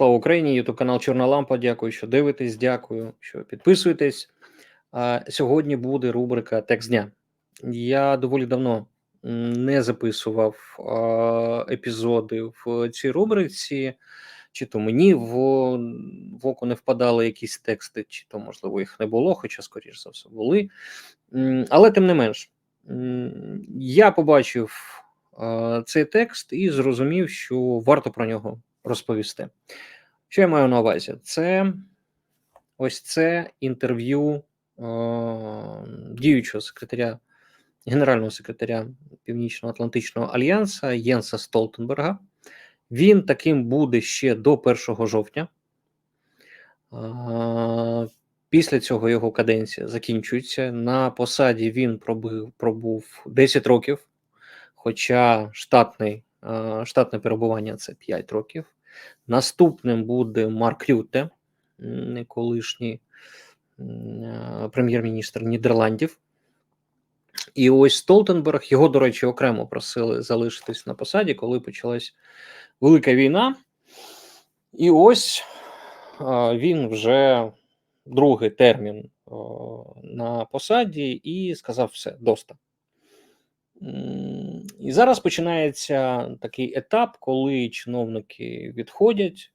Слава Україні! Ютуб канал Чорна Лампа. Дякую, що дивитесь. Дякую, що підписуєтесь. Сьогодні буде рубрика Текст дня. Я доволі давно не записував епізоди в цій рубриці, чи то мені в, в око не впадали якісь тексти, чи то, можливо, їх не було, хоча, скоріш за все, були. Але тим не менш, я побачив цей текст і зрозумів, що варто про нього розповісти. Що я маю на увазі? Це ось це інтерв'ю е, діючого секретаря, генерального секретаря Північно-Атлантичного альянсу Єнса Столтенберга. Він таким буде ще до 1 жовтня. Е, Після цього його каденція закінчується. На посаді він пробив, пробув 10 років, хоча штатний, штатне перебування це 5 років. Наступним буде Марк Рюте, колишній е, прем'єр-міністр Нідерландів. І ось Столтенберг, його, до речі, окремо просили залишитись на посаді, коли почалась Велика війна. І ось він вже другий термін на посаді і сказав: все, доста. І зараз починається такий етап, коли чиновники відходять.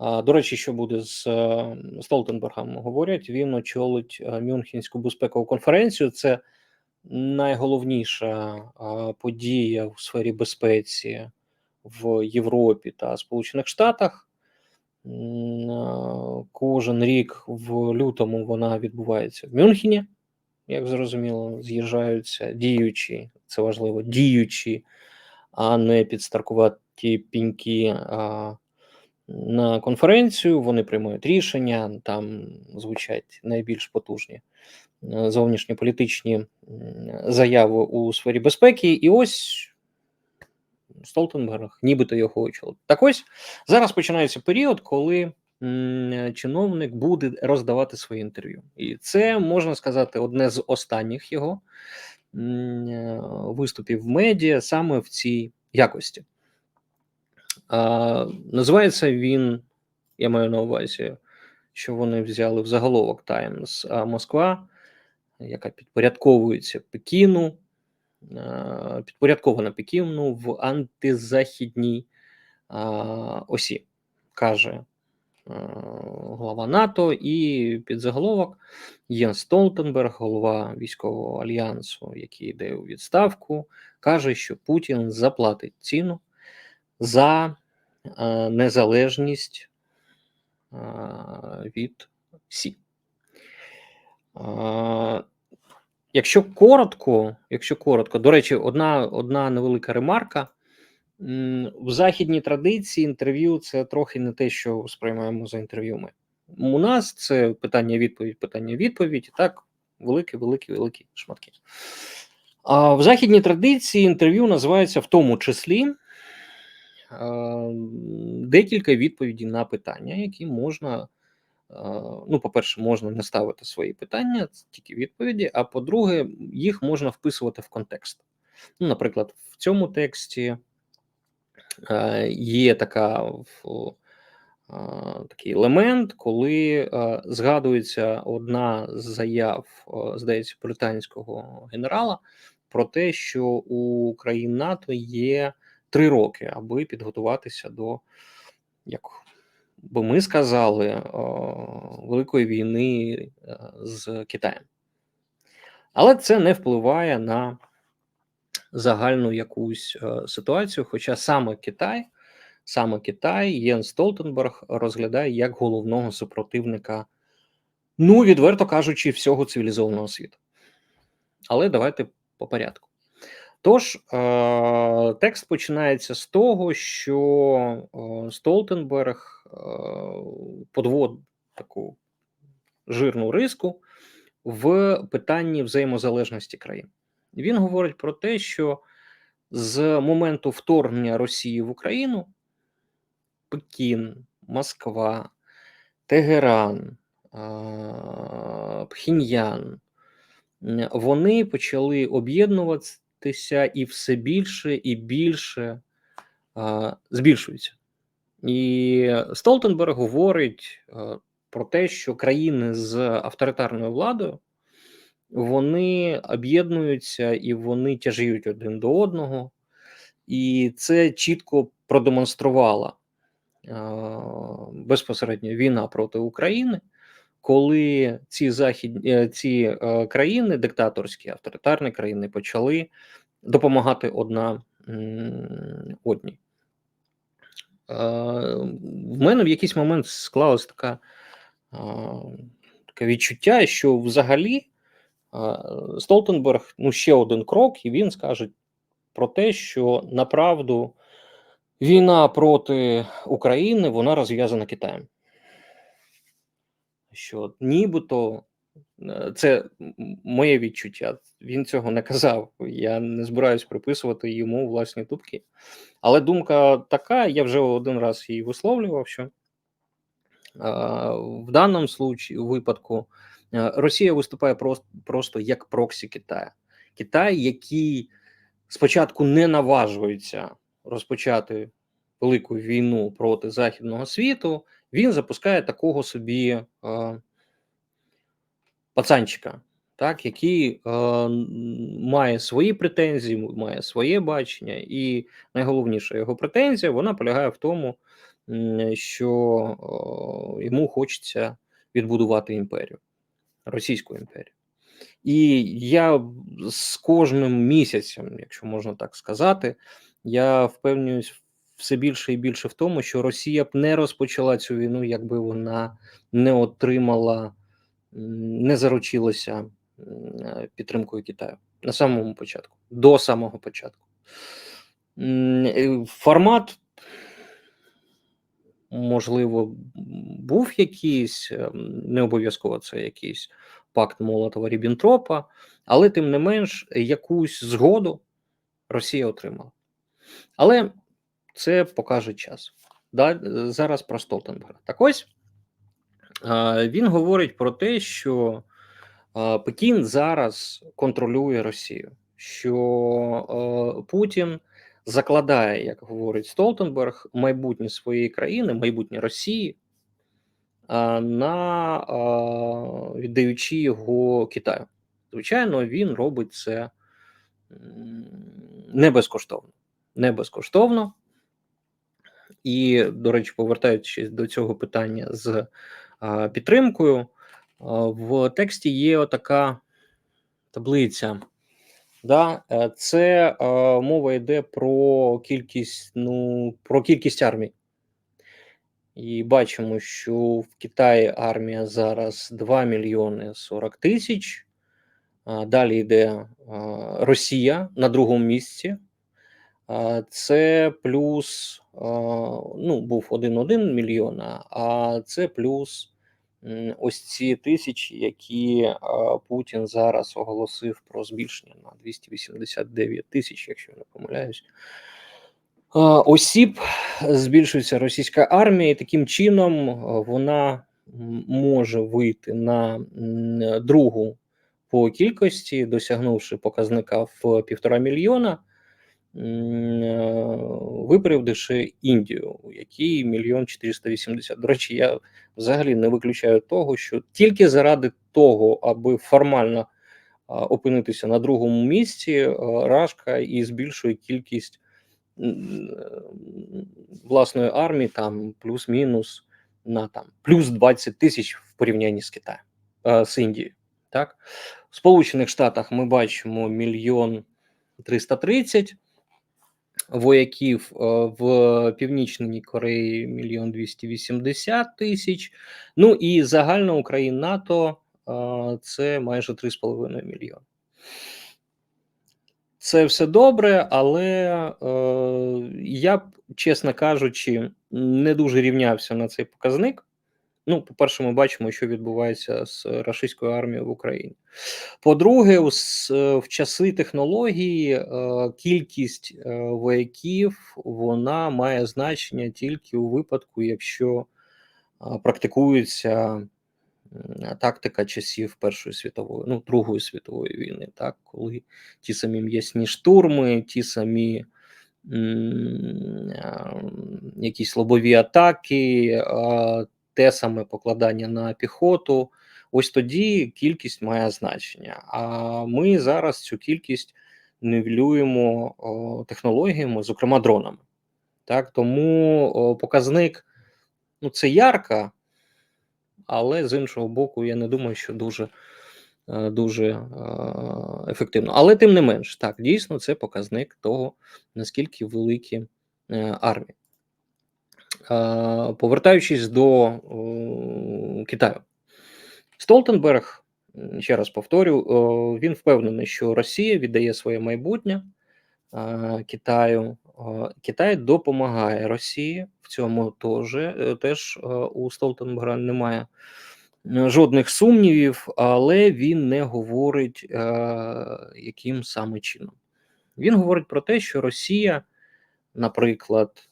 До речі, що буде з е, Столтенбергом говорять, він очолить е, Мюнхенську безпекову конференцію. Це найголовніша подія в сфері безпеці в Європі та Сполучених Штатах. Кожен рік в лютому вона відбувається в Мюнхені як зрозуміло, з'їжджаються діючі, це важливо, діючі, а не підстаркуваті піньки а, на конференцію. Вони приймають рішення, там звучать найбільш потужні е, зовнішньополітичні заяви у сфері безпеки. І ось. Столтенберг, нібито його очолив. Так ось зараз починається період, коли чиновник буде роздавати свої інтерв'ю, і це можна сказати одне з останніх його е, виступів в медіа саме в цій якості. Називається він, я маю на увазі, що вони взяли в заголовок Таймс Москва, яка підпорядковується Пекіну, підпорядкована Пекіну в антизахідній осі, каже Е, глава НАТО і підзаголовок Єн Столтенберг, голова військового альянсу, який йде у відставку, каже, що Путін заплатить ціну за е, незалежність е, від Сі. Якщо коротко, якщо коротко, до речі, одна одна невелика ремарка. В західній традиції інтерв'ю це трохи не те, що сприймаємо за інтерв'ю. У нас це питання-відповідь, питання-відповідь, так, великі, великі, великі шматки. А в західній традиції інтерв'ю називається в тому числі декілька відповідей на питання, які можна. Ну, по-перше, можна не ставити свої питання, це тільки відповіді. А по-друге, їх можна вписувати в контекст. Ну, Наприклад, в цьому тексті є така такий елемент, коли згадується одна з заяв, здається, британського генерала про те, що у країн НАТО є три роки, аби підготуватися до, як би ми сказали, великої війни е, з Китаєм. Але це не впливає на загальну якусь е, ситуацію. Хоча саме Китай, саме Китай, Єн Столтенберг розглядає як головного супротивника, ну відверто кажучи, всього цивілізованого світу. Але давайте по порядку. Тож, е, текст починається з того, що е, Столтенберг подводить таку жирну риску в питанні взаємозалежності країн. Він говорить про те, що з моменту вторгнення Росії в Україну Пекін, Москва, Тегеран, Пхіньян, вони почали об'єднуватися і все більше і більше збільшуються. І Столтенберг говорить про те, що країни з авторитарною владою вони об'єднуються і вони тяжіють один до одного, і це чітко продемонструвала е, безпосередньо війна проти України, коли ці західні е, ці е, країни, диктаторські авторитарні країни, почали допомагати одна одній. Е, В мене в якийсь момент склалась така, е, таке відчуття, що взагалі Столтенберг ну ще один крок, і він скаже про те, що направду війна проти України вона розв'язана Китаєм. Що нібито е, це моє відчуття. Він цього не казав. Я не збираюсь приписувати йому власні думки. Але думка така, я вже один раз її висловлював, що в даному випадку Росія виступає просто, просто як проксі Китаю. Китай, який спочатку не наважується розпочати велику війну проти західного світу, він запускає такого собі е, пацанчика, так, який е, має свої претензії, має своє бачення, і найголовніша його претензія вона полягає в тому, що е, йому хочеться відбудувати імперію, Російську імперію. І я з кожним місяцем, якщо можна так сказати, я впевнююсь все більше і більше в тому, що Росія б не розпочала цю війну, якби вона не отримала, не заручилася підтримкою Китаю на самому початку, до самого початку. Формат, можливо, був якийсь, ем, не обов'язково це якийсь пакт Молотова Ріббентропа, але тим не менш якусь згоду Росія отримала. Але це покаже час. Зараз про Столтенберга. Так ось він говорить про те, що Пекін зараз контролює Росію, що Путін закладає, як говорить Столтенберг, майбутнє своєї країни, майбутнє Росії на віддаючи його Китаю. Звичайно, він робить це не безкоштовно. Не безкоштовно. І, до речі, повертаючись до цього питання з підтримкою, в тексті є така таблиця. Да, е, це мова йде про кількість, ну, про кількість армій. І бачимо, що в Китаї армія зараз 2 мільйони 40 тисяч. Далі йде Росія на другому місці. Це плюс, ну, був 1,1 мільйона, а це плюс ось ці тисячі, які Путін зараз оголосив про збільшення на 289 тисяч, якщо я не помиляюсь. Осіб збільшується російська армія, і таким чином вона може вийти на другу по кількості, досягнувши показника в півтора мільйона, е, випередивши Індію, якій мільйон 480. До речі, я взагалі не виключаю того, що тільки заради того, аби формально опинитися на другому місці, Рашка і збільшує кількість е, власної армії там плюс-мінус на там плюс 20 тисяч в порівнянні з Китаєм е, з Індією. Так, в Сполучених Штатах ми бачимо мільйон 330 вояків, е, в Північній Кореї мільйон 280 тисяч. Ну і загальна Україна НАТО е, це майже 3,5 мільйони. Це все добре, але е, я б, чесно кажучи, не дуже рівнявся на цей показник. Ну, по-перше, ми бачимо, що відбувається з рашистською армією в Україні. По-друге, е, в часи технології е, кількість е, вояків вона має значення тільки у випадку, якщо практикується м, тактика часів Першої світової, ну Другої світової війни, так коли ті самі м'ясні штурми, ті самі якісь лобові атаки, те саме покладання на піхоту. Ось тоді кількість має значення. А ми зараз цю кількість нивелюємо технологіями, зокрема дронами. Так, тому показник ну, це ярка, але з іншого боку, я не думаю, що дуже е, дуже е, ефективно. Але тим не менш, так, дійсно, це показник того, наскільки великі е, армії. Повертаючись до Китаю, Столтенберг, ще раз повторю, він впевнений, що Росія віддає своє майбутнє Китаю. Китай допомагає Росії в цьому теж, е, теж е, у Столтенберга немає е, жодних сумнівів, але він не говорить, яким саме чином. Він говорить про те, що Росія, наприклад,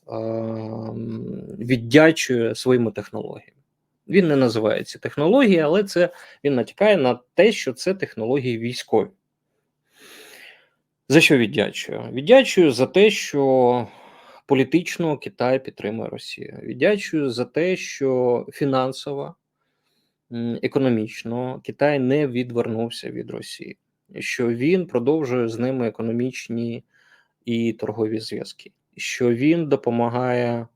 віддячує своїми технологіями. Він не називає ці технології, але це він натякає на те, що це технології військові. За що віддячую? Віддячую за те, що політично Китай підтримує Росію. Віддячую за те, що фінансово, економічно Китай не відвернувся від Росії, що він продовжує з ними економічні і торгові зв'язки, що він допомагає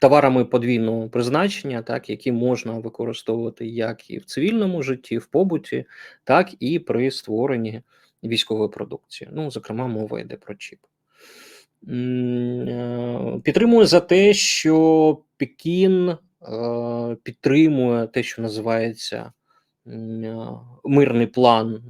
товарами подвійного призначення, так, які можна використовувати як і в цивільному житті, в побуті, так і при створенні військової продукції. Ну, зокрема, мова йде про чіп. Е, Підтримую за те, що Пекін е, підтримує те, що називається мирний план е,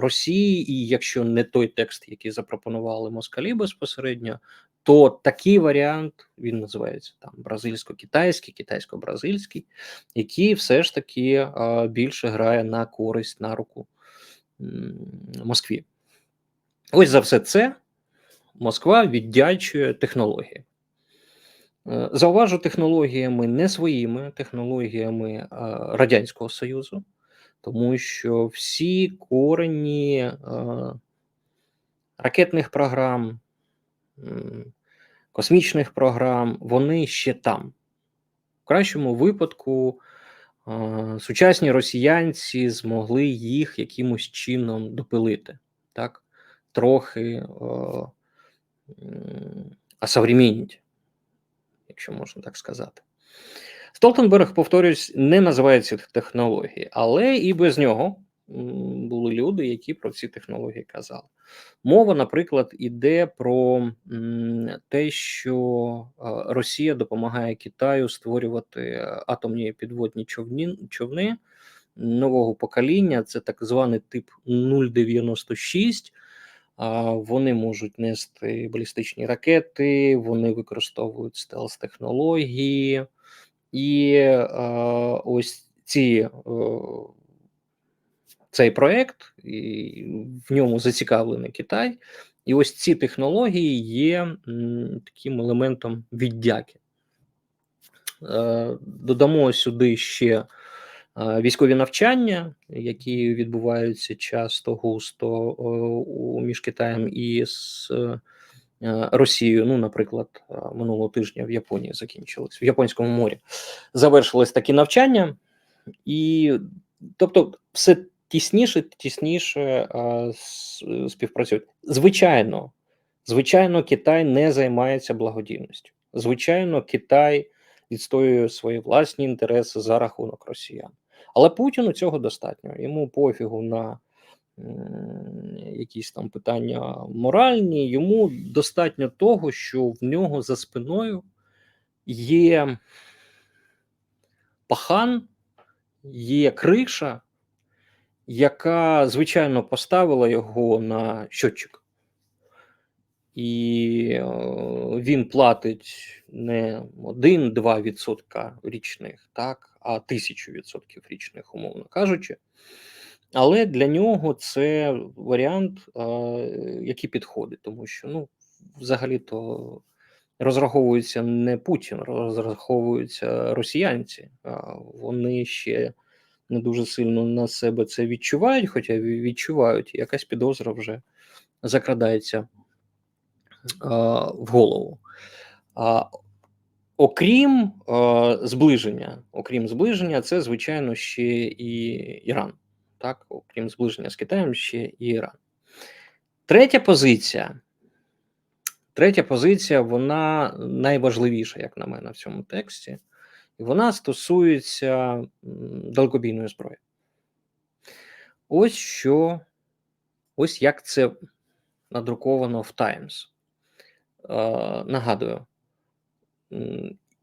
Росії, і якщо не той текст, який запропонували москалі безпосередньо, то такий варіант він називається там бразильсько-китайський, китайсько-бразильський, який все ж таки е, більше грає на користь на руку Москві. Ось за все це Москва віддячує технології. Е, Зауважу технологіями не своїми технологіями е, Радянського Союзу, тому що всі корені е, ракетних програм, космічних програм, вони ще там. В кращому випадку е, сучасні росіянці змогли їх якимось чином допилити, так? трохи е, м, осовременіть, якщо можна так сказати. Столтенберг, повторюсь, не називає ці технології, але і без нього були люди, які про ці технології казали. Мова, наприклад, іде про те, що е, Росія допомагає Китаю створювати е, атомні підводні човні, човни нового покоління. Це так званий тип 096. Вони можуть нести балістичні ракети, вони використовують стелс технології, і е, ось ці. е, цей проект, в ньому зацікавлений Китай, і ось ці технології є м, таким елементом віддяки. Е, Додамо сюди ще е, військові навчання, які відбуваються часто густо е, між Китаєм і з Росією. Ну, наприклад, е, минулого тижня в Японії закінчилось, в Японському морі завершились такі навчання, і тобто, все тісніше, тісніше співпрацюють. Звичайно, звичайно, Китай не займається благодійністю. Звичайно, Китай відстоює свої власні інтереси за рахунок росіян. Але Путіну цього достатньо. Йому пофігу на якісь там питання моральні. Йому достатньо того, що в нього за спиною є пахан, є криша, яка, звичайно, поставила його на щотчик. І е, він платить не 1-2% річних, так, а 1000% річних, умовно кажучи. Але для нього це варіант, який підходить, тому що ну, взагалі-то розраховується не Путін, розраховуються росіянці. Вони ще не дуже сильно на себе це відчувають, хоча відчувають, якась підозра вже закрадається в голову. Окрім зближення, окрім зближення, це звичайно ще і Іран. Так, окрім зближення з Китаєм, ще і Іран. Третя позиція. Третя позиція, вона найважливіша, як на мене, в цьому тексті. І вона стосується далекобійної зброї. Ось що, ось як це надруковано в Times. Нагадую,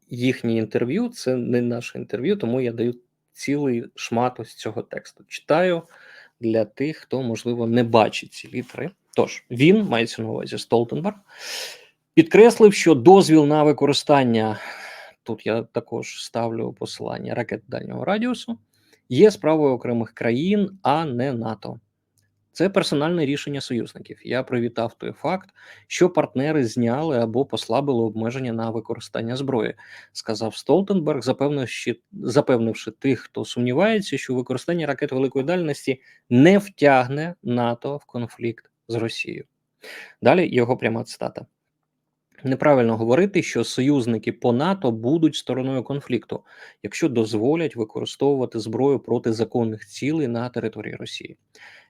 їхнє інтерв'ю це не наше інтерв'ю, тому я даю цілий шмат ось цього тексту. Читаю для тих, хто, можливо, не бачить ці літери. Тож, він мається на увазі Столтенберг, підкреслив, що дозвіл на використання тут я також ставлю посилання ракет дальнього радіусу, є справою окремих країн, а не НАТО. Це персональне рішення союзників. Я привітав той факт, що партнери зняли або послабили обмеження на використання зброї, сказав Столтенберг, запевнивши, запевнивши тих, хто сумнівається, що використання ракет великої дальності не втягне НАТО в конфлікт з Росією. Далі його пряма цитата. Неправильно говорити, що союзники по НАТО будуть стороною конфлікту, якщо дозволять використовувати зброю проти законних цілей на території Росії.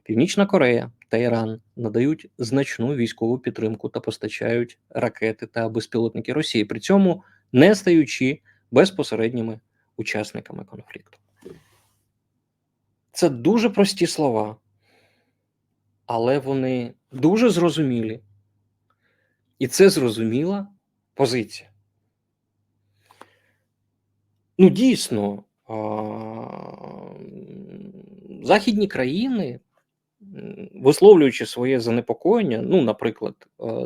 Північна Корея та Іран надають значну військову підтримку та постачають ракети та безпілотники Росії, при цьому не стаючи безпосередніми учасниками конфлікту. Це дуже прості слова, але вони дуже зрозумілі. І це зрозуміла позиція. Ну, дійсно, західні країни, висловлюючи своє занепокоєння, ну, наприклад,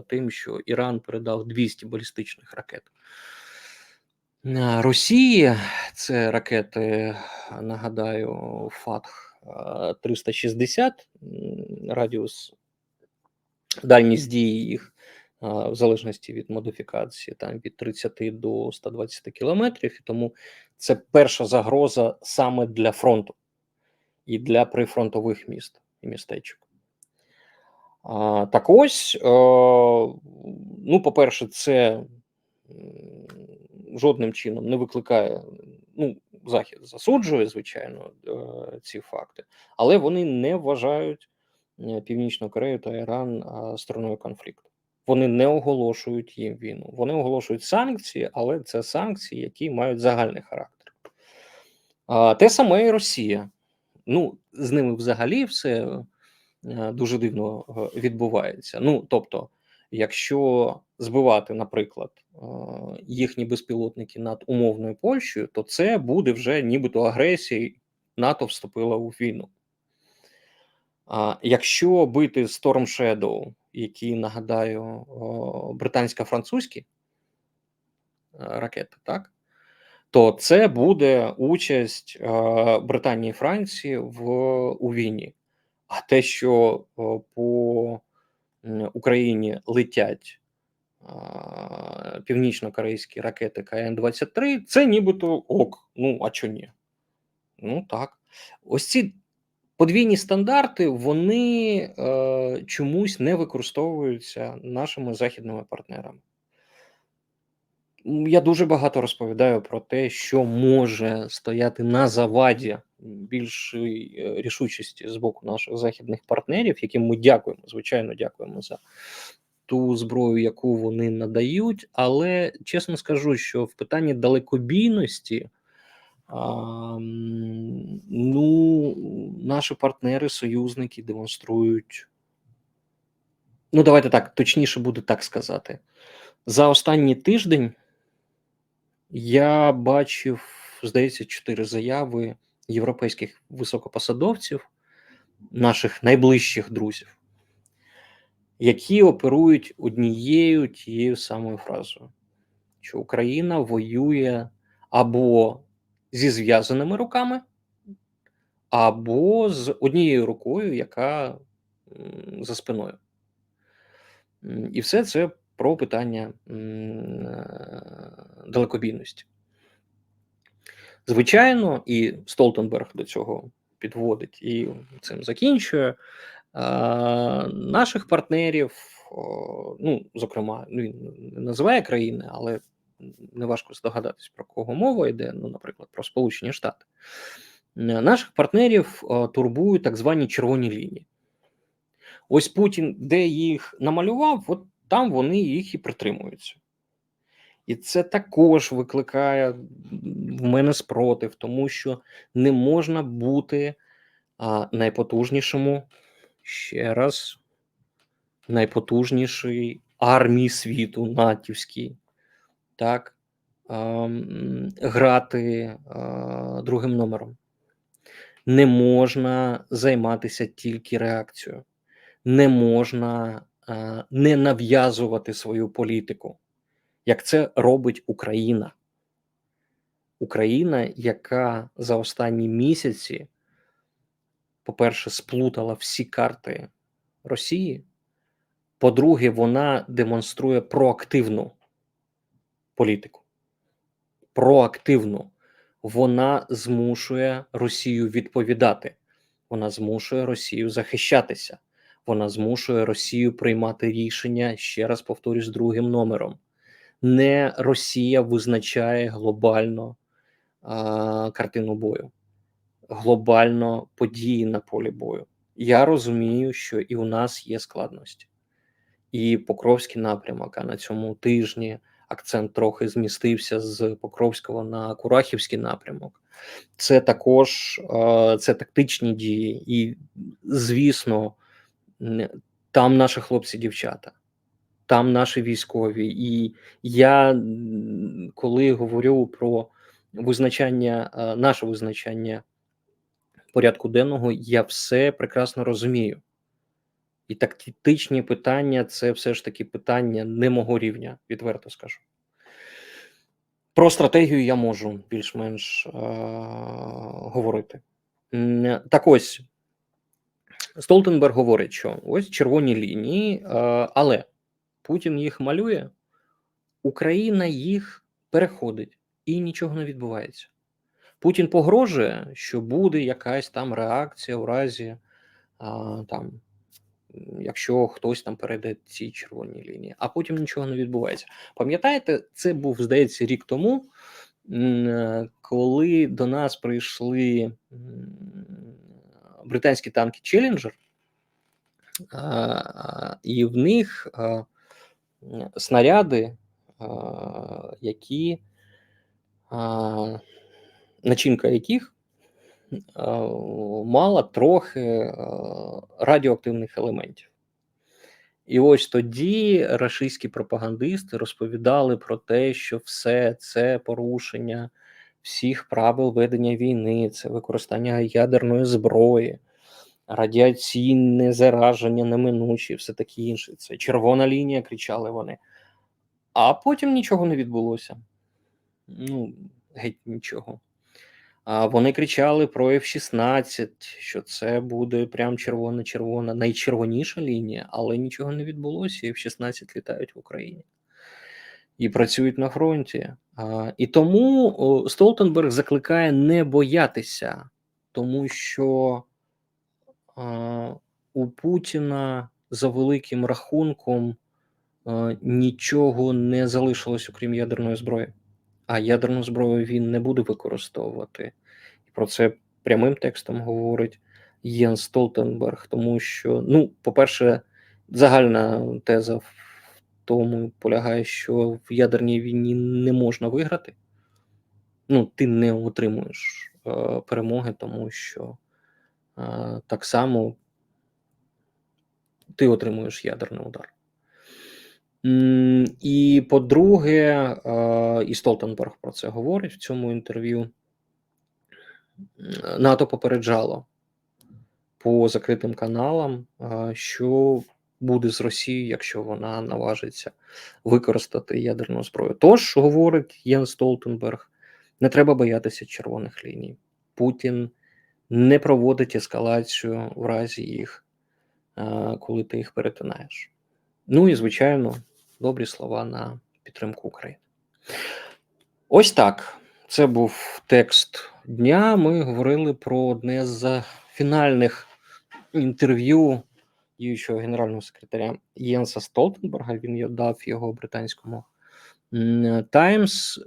тим, що Іран передав 200 балістичних ракет. Росії це ракети, нагадаю, Фатх е, 360, радіус, дальність дії їх в залежності від модифікації, там від 30 до 120 кілометрів. І тому це перша загроза саме для фронту і для прифронтових міст і містечок. Так ось, е, ну, по-перше, це жодним чином не викликає. Ну, Захід засуджує, звичайно, е, ці факти, але вони не вважають е, Північну Корею та Іран стороною конфлікту. Вони не оголошують їм війну. Вони оголошують санкції, але це санкції, які мають загальний характер. А, те саме і Росія. Ну, з ними взагалі все е, дуже дивно е, відбувається. Ну, тобто, якщо збивати, наприклад, е, їхні безпілотники над умовною Польщею, то це буде вже нібито агресія, НАТО вступила у війну. А якщо бити Storm Shadow, які нагадаю, британсько-французькі е, ракети, так? То це буде участь е, Британії і Франції в у війні. А те, що по Україні летять північно-корейські ракети КН-23, це нібито ок. Ну, а чого ні? Ну так. Ось ці подвійні стандарти вони е, чомусь не використовуються нашими західними партнерами. Я дуже багато розповідаю про те, що може стояти на заваді більшої е, рішучості з боку наших західних партнерів, яким ми дякуємо, звичайно, дякуємо за ту зброю, яку вони надають. Але чесно скажу, що в питанні далекобійності ну, наші партнери, союзники демонструють. Ну, давайте так, точніше буде так сказати. За останній тиждень я бачив, здається, чотири заяви європейських високопосадовців, наших найближчих друзів, які оперують однією тією самою фразою, що Україна воює або зі зв'язаними руками, або з однією рукою, яка за спиною. І все це про питання е, далекобійності. Звичайно, і Столтенберг до цього підводить і цим закінчує. Наших партнерів, ну, зокрема, він не називає країни, але неважко здогадатись, про кого мова йде, ну, наприклад, про Сполучені Штати. Е, Наших партнерів турбують так звані червоні лінії. Ось Путін, де їх намалював, от там вони їх і притримуються. І це також викликає в мене спротив, тому що не можна бути а, найпотужнішому, ще раз, найпотужнішій армії світу, натівській, так, грати другим номером. Не можна займатися тільки реакцією, не можна не нав'язувати свою політику як це робить Україна. Україна, яка за останні місяці, по-перше, сплутала всі карти Росії. По-друге, вона демонструє проактивну політику. Проактивну. Вона змушує Росію відповідати. Вона змушує Росію захищатися. Вона змушує Росію приймати рішення, ще раз повторюсь, другим номером не Росія визначає глобально а, картину бою, глобально події на полі бою. Я розумію, що і у нас є складності, і Покровський напрямок, а на цьому тижні акцент трохи змістився з Покровського на Курахівський напрямок. Це також це тактичні дії, і звісно, там наші хлопці-дівчата там наші військові, і я коли говорю про визначання, наше визначення порядку денного, я все прекрасно розумію. І тактичні питання це все ж таки питання не мого рівня, відверто скажу. Про стратегію я можу більш-менш е- говорити. Так ось Столтенберг говорить, що ось червоні лінії, е- але Путін їх малює, Україна їх переходить і нічого не відбувається. Путін погрожує, що буде якась там реакція в разі, а, там, якщо хтось там перейде ці червоні лінії, а потім нічого не відбувається. Пам'ятаєте, це був, здається, рік тому, коли до нас прийшли британські танки Челленджер, і в них снаряди, які начинка яких мала трохи радіоактивних елементів. І ось тоді рашистські пропагандисти розповідали про те, що все це порушення всіх правил ведення війни, це використання ядерної зброї, радіаційне зараження неминучі, все таке інше. Це червона лінія, кричали вони. А потім нічого не відбулося. Ну, геть нічого. Вони кричали про F-16, що це буде прям червона-червона, найчервоніша лінія, але нічого не відбулося, і F-16 літають в Україні і працюють на фронті. І тому Столтенберг закликає не боятися, тому що у Путіна за великим рахунком нічого не залишилось, окрім ядерної зброї. А ядерну зброю він не буде використовувати. І про це прямим текстом говорить Єн Столтенберг, тому що, ну, по-перше, загальна теза в тому полягає, що в ядерній війні не можна виграти. Ну, ти не отримуєш е, перемоги, тому що так само ти отримуєш ядерний удар. І по-друге, і Столтенберг про це говорить в цьому інтерв'ю. НАТО попереджало по закритим каналам, що буде з Росією, якщо вона наважиться використати ядерну зброю. Тож, говорить Єн Столтенберг, не треба боятися червоних ліній. Путін не проводить ескалацію в разі їх, коли ти їх перетинаєш. Ну і, звичайно, добрі слова на підтримку України. Ось так. Це був текст дня. Ми говорили про одне з фінальних інтерв'ю діючого генерального секретаря Єнса Столтенберга. Він дав його британському Таймс.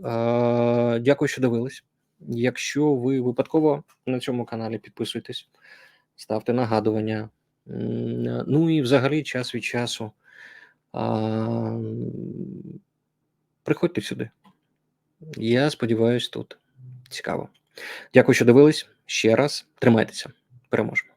Дякую, що дивились. Якщо ви випадково на цьому каналі підписуйтесь, ставте нагадування. Ну і взагалі час від часу. А, Приходьте сюди. Я сподіваюся, тут цікаво. Дякую, що дивились. Ще раз тримайтеся. Переможемо.